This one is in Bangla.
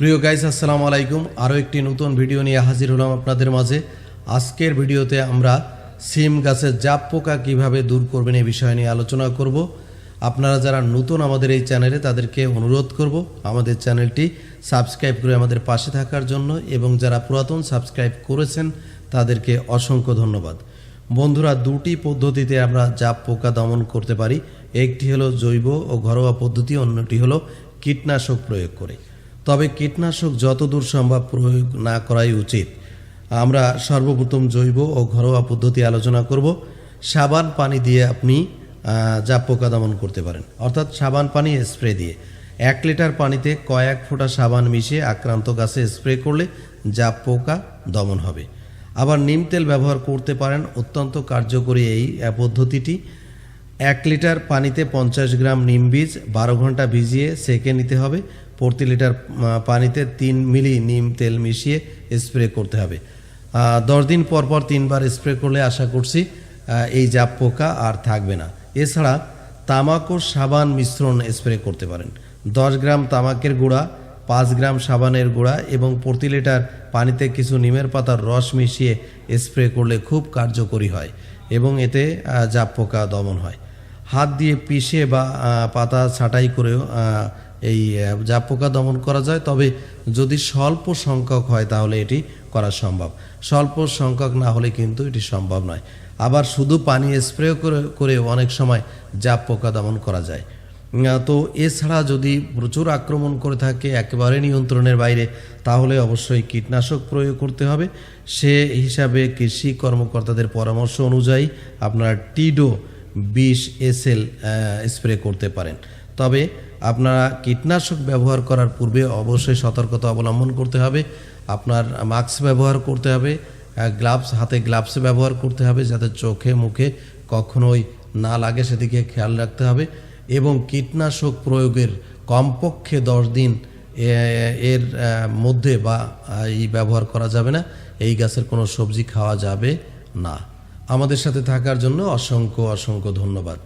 প্রিয় গাইস আসসালামু আলাইকুম। আরও একটি নতুন ভিডিও নিয়ে হাজির হলাম আপনাদের মাঝে। আজকের ভিডিওতে আমরা সিম গাছের জাপ পোকা কীভাবে দূর করবেন এই বিষয় নিয়ে আলোচনা করব। আপনারা যারা নতুন আমাদের এই চ্যানেলে তাদেরকে অনুরোধ করব আমাদের চ্যানেলটি সাবস্ক্রাইব করে আমাদের পাশে থাকার জন্য এবং যারা পুরাতন সাবস্ক্রাইব করেছেন, তাদেরকে অসংখ্য ধন্যবাদ। বন্ধুরা, দুটি পদ্ধতিতে আমরা জাপ পোকা দমন করতে পারি। একটি হলো জৈব ও ঘরোয়া পদ্ধতি, অন্যটি হলো কীটনাশক প্রয়োগ করে। তবে কীটনাশক যতদূর সম্ভব প্রয়োগ না করাই উচিত। আমরা সর্বপ্রথম জৈব ও ঘরোয়া পদ্ধতি আলোচনা করব। সাবান পানি দিয়ে আপনি জাপ পোকা দমন করতে পারেন। অর্থাৎ সাবান পানি স্প্রে দিয়ে। এক লিটার পানিতে কয়েক ফোঁটা সাবান মিশিয়ে আক্রান্ত গাছে স্প্রে করলে জাপ পোকা দমন হবে। আবার নিম তেল ব্যবহার করতে পারেন। অত্যন্ত কার্যকরী এই পদ্ধতিটি। এক লিটার পানিতে পঞ্চাশ গ্রাম নিম বীজ বারো ঘণ্টা ভিজিয়ে সেকে নিতে হবে। প্রতি লিটার পানিতে তিন মিলি নিম তেল মিশিয়ে স্প্রে করতে হবে। দশ দিন পর পর তিনবার স্প্রে করলে আশা করছি এই জাপ পোকা আর থাকবে না। এছাড়া তামাক ও সাবান মিশ্রণ স্প্রে করতে পারেন। দশ গ্রাম তামাকের গুঁড়া, পাঁচ গ্রাম সাবানের গুঁড়া এবং প্রতি লিটার পানিতে কিছু নিমের পাতার রস মিশিয়ে স্প্রে করলে খুব কার্যকরী হয় এবং এতে জাপ পোকা দমন হয়। হাত দিয়ে পিষে বা পাতা ছাঁটাই করেও এই জাপ পোকা দমন করা যায়, তবে যদি স্বল্প সংখ্যক হয়, তাহলে এটি করা সম্ভব। স্বল্প সংখ্যক না হলে কিন্তু এটি সম্ভব নয়। আবার শুধু পানি স্প্রে করে করে অনেক সময় জাপ পোকা দমন করা যায়। তো এছাড়া যদি প্রচুর আক্রমণ করে থাকে একেবারে নিয়ন্ত্রণের বাইরে, তাহলে অবশ্যই কীটনাশক প্রয়োগ করতে হবে। সে হিসাবে কৃষি কর্মকর্তাদের পরামর্শ অনুযায়ী আপনারা টিডো বিষ এসএল স্প্রে করতে পারেন। তবে আপনারা কীটনাশক ব্যবহার করার পূর্বে অবশ্যই সতর্কতা অবলম্বন করতে হবে। আপনার মাস্ক ব্যবহার করতে হবে গ্লাভস, হাতে গ্লাভস ব্যবহার করতে হবে যাতে চোখে, মুখে কখনোই না লাগে, সেদিকে খেয়াল রাখতে হবে এবং কীটনাশক প্রয়োগের কমপক্ষে দশ দিন এর মধ্যে বা এই ব্যবহার করা যাবে না। এই গাছের কোনো সবজি খাওয়া যাবে না। আমাদের সাথে থাকার জন্য অসংখ্য অসংখ্য ধন্যবাদ।